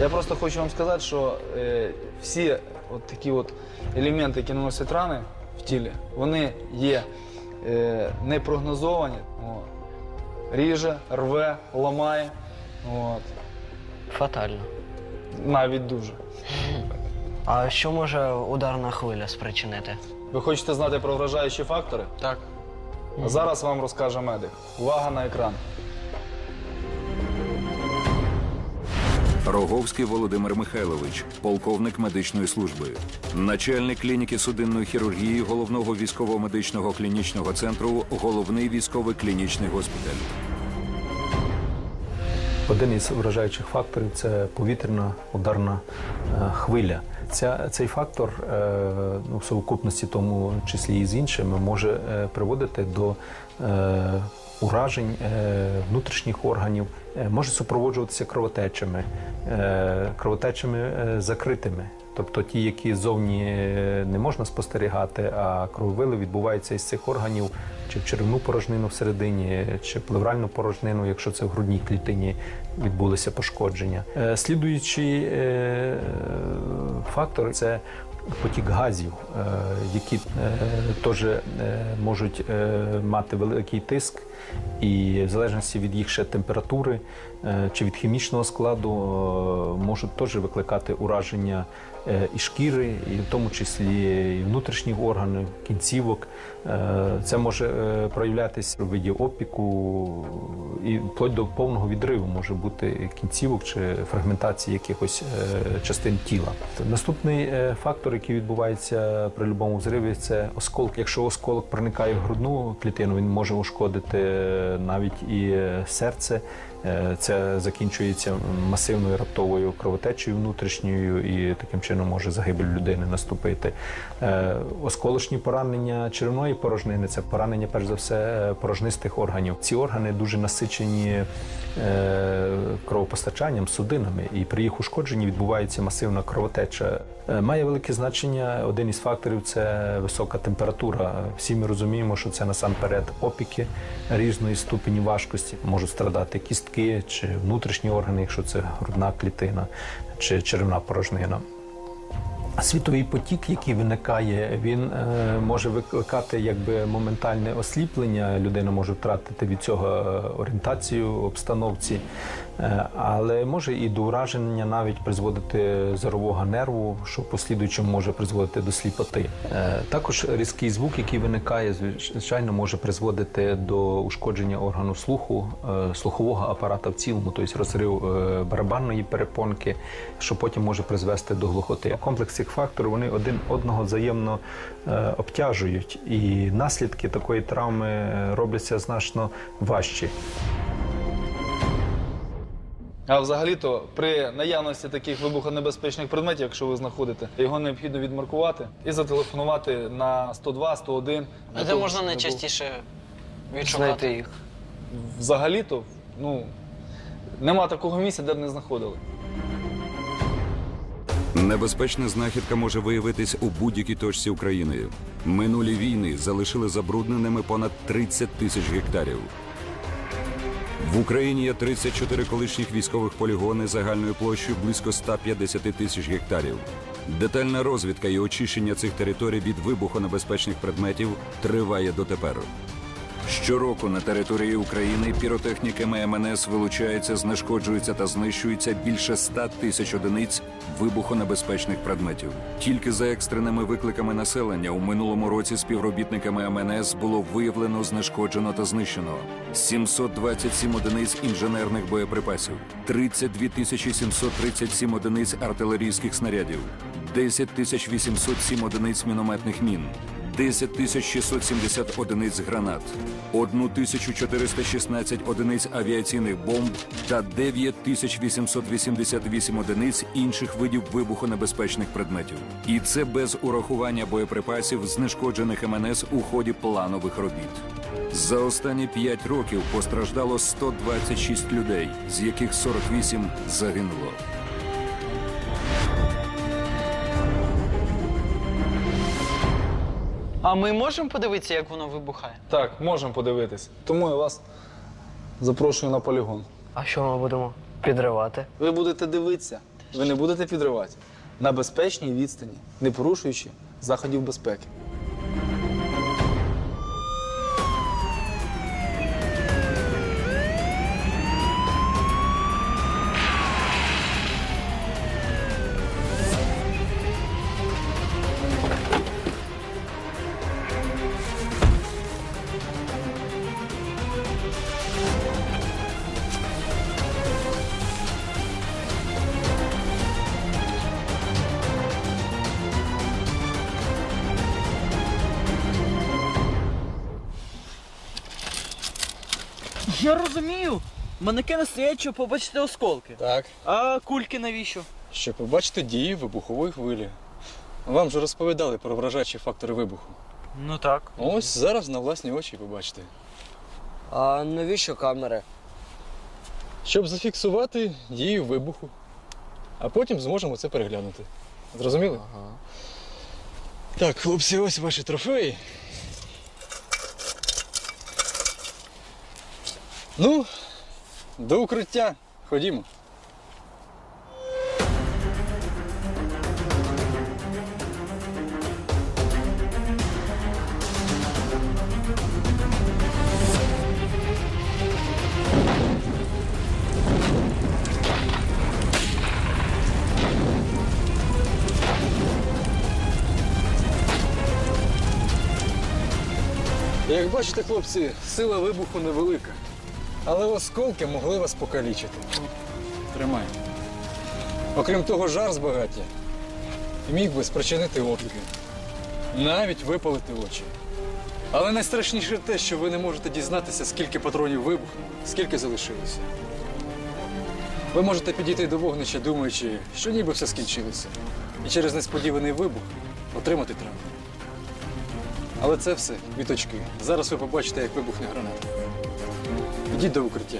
Я просто хочу вам сказати, що е, всі от такі от елементи, які наносять рани в тілі, вони є е, непрогнозовані. От. Ріже, рве, ламає. От. Фатально. Навіть дуже. А що може ударна хвиля спричинити? Ви хочете знати про вражаючі фактори? Так. А зараз вам розкаже медик. Увага на екран. Роговський Володимир Михайлович, полковник медичної служби, начальник клініки судинної хірургії головного військово-медичного клінічного центру, головний військовий клінічний госпіталь. Один із вражаючих факторів це повітряна ударна е, хвиля. Ця, цей фактор е, ну, в совокупності, тому числі і з іншими, може е, приводити до уражень е, внутрішніх органів, е, може супроводжуватися кровотечами, е, кровотечами закритими. Тобто ті, які ззовні е, не можна спостерігати, а крововили відбуваються із цих органів чи в черевну порожнину всередині, чи плевральну порожнину, якщо це в грудній клітині відбулися пошкодження. Слідуючий фактор це потік газів, е, які е, теж е, можуть мати великий тиск, і в залежності від їх ще температури чи від хімічного складу можуть теж викликати ураження і шкіри, і в тому числі і внутрішніх органів, кінцівок. Це може проявлятися в виді опіку і вплоть до повного відриву може бути кінцівок чи фрагментації якихось частин тіла. Наступний фактор, який відбуваються при будь-якому взриві, це осколок. Якщо осколок проникає в грудну клітину, він може ушкодити е, навіть і е, серце. Е, Це закінчується масивною раптовою кровотечею внутрішньою, і таким чином може загибель людини наступити. Е, Осколочні поранення черевної порожнини це поранення, перш за все, е, порожнистих органів. Ці органи дуже насичені кровопостачанням, судинами, і при їх ушкодженні відбувається масивна кровотеча. Має велике значення. Один із факторів це висока температура. Всі ми розуміємо, що це насамперед опіки різної ступені важкості. Можуть страдати кістки чи внутрішні органи, якщо це грудна клітина чи черевна порожнина. Світовий потік, який виникає, він е, може викликати якби моментальне осліплення. Людина може втратити від цього е, орієнтацію обстановці, але може і до ураження навіть призводити зорового нерву, що в послідуючому може призводити до сліпоти. Е, також різкий звук, який виникає, звичайно, може призводити до ушкодження органу слуху, е, слухового апарата в цілому, тобто розрив е, барабанної перепонки, що потім може призвести до глухоти. Комплекс цих факторів вони один одного взаємно е, обтяжують, і наслідки такої травми е, робляться значно важчі. А взагалі-то при наявності таких вибухонебезпечних предметів, якщо ви знаходите, його необхідно відмаркувати і зателефонувати на 102, 101. А де можна найчастіше відшукати їх? Взагалі-то, ну, нема такого місця, де б не знаходили. Небезпечна знахідка може виявитись у будь-якій точці України. Минулі війни залишили забрудненими понад 30 тисяч гектарів. В Україні є 34 колишніх військових полігони загальною площею близько 150 тисяч гектарів. Детальна розвідка і очищення цих територій від вибухонебезпечних предметів триває дотепер. Щороку на території України піротехніками МНС вилучається, знешкоджується та знищується більше 100 тисяч одиниць вибухонебезпечних предметів. Тільки за екстреними викликами населення у минулому році співробітниками МНС було виявлено, знешкоджено та знищено 727 одиниць інженерних боєприпасів, 32 тисячі 737 одиниць артилерійських снарядів, 10 тисяч 807 одиниць мінометних мін. 10 тисяч 670 одиниць гранат, 1 тисячу 416 одиниць авіаційних бомб та 9 тисяч 888 одиниць інших видів вибухонебезпечних предметів. І це без урахування боєприпасів, знешкоджених МНС у ході планових робіт. За останні 5 років постраждало 126 людей, з яких 48 загинуло. А ми можемо подивитися, як воно вибухає? Так, можемо подивитись. Тому я вас запрошую на полігон. А що ми будемо підривати? Ви будете дивитися, ви не будете підривати на безпечній відстані, не порушуючи заходів безпеки. Я розумію. Манекени стоять, щоб побачити осколки. Так, А кульки навіщо? щоб побачити дії вибухової хвилі. Вам же розповідали про вражаючі фактори вибуху. Ну так. Ось зараз на власні очі побачите. А навіщо камери? Щоб зафіксувати дію вибуху. А потім зможемо це переглянути. Зрозуміли? Ага. Так, хлопці, ось ваші трофеї. Ну, до укриття. Ходімо. Як бачите, хлопці, сила вибуху невелика. Але осколки могли вас покалічити. Тримай. Окрім того, жар з багаття міг би спричинити опіки. Навіть випалити очі. Але найстрашніше те, що ви не можете дізнатися, скільки патронів вибухнуло, скільки залишилося. Ви можете підійти до вогнища, думаючи, що ніби все скінчилося. І через несподіваний вибух отримати травму. Але це все віточки. Зараз ви побачите, як вибухне граната. Ідіть до укриття.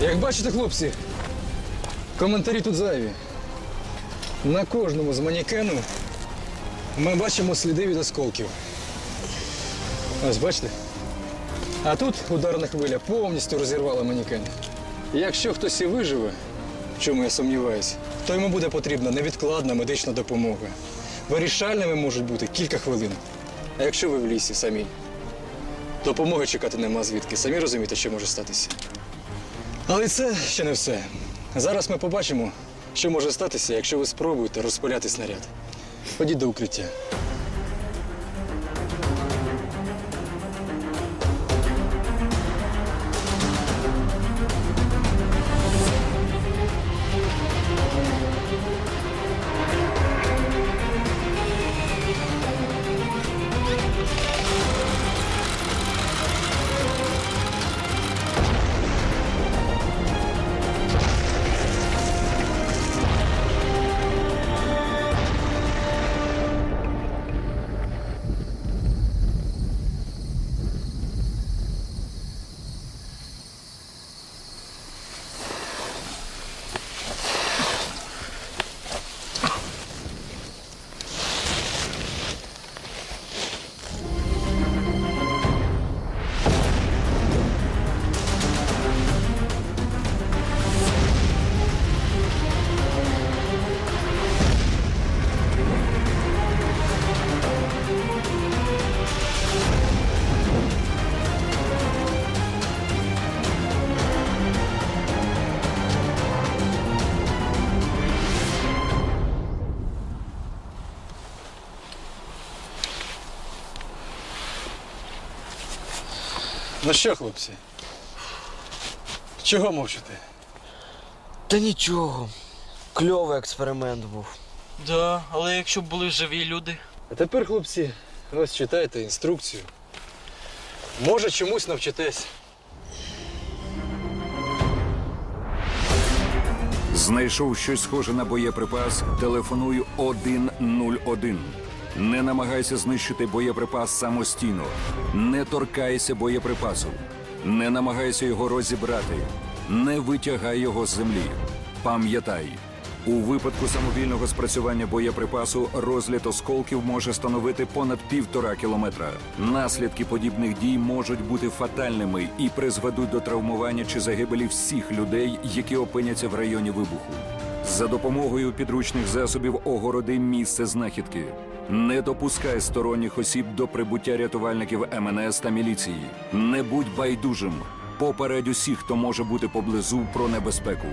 Як бачите, хлопці, коментарі тут зайві. На кожному з манікену ми бачимо сліди від осколків. Ось бачите? А тут ударна хвиля повністю розірвала манікен. Якщо хтось і виживе, в чому я сумніваюся, то йому буде потрібна невідкладна медична допомога. Вирішальними можуть бути кілька хвилин. А якщо ви в лісі самі, допомоги чекати нема звідки. Самі розумієте, що може статися. Але це ще не все. Зараз ми побачимо, що може статися, якщо ви спробуєте розпиляти снаряд. Ходіть до укриття. Ну що, хлопці? Чого мовчите? Та нічого. Кльовий експеримент був. Да, але якщо б були живі люди. А тепер, хлопці, ось читайте інструкцію. Може, чомусь навчитесь. Знайшов щось схоже на боєприпас, телефоную 101. Не намагайся знищити боєприпас самостійно. Не торкайся боєприпасу. Не намагайся його розібрати. Не витягай його з землі. Пам'ятай, у випадку самовільного спрацювання боєприпасу розліт осколків може становити понад півтора кілометра. Наслідки подібних дій можуть бути фатальними і призведуть до травмування чи загибелі всіх людей, які опиняться в районі вибуху. За допомогою підручних засобів огороди місце знахідки. Не допускай сторонніх осіб до прибуття рятувальників МНС та міліції. Не будь байдужим. Попередь усіх, хто може бути поблизу про небезпеку.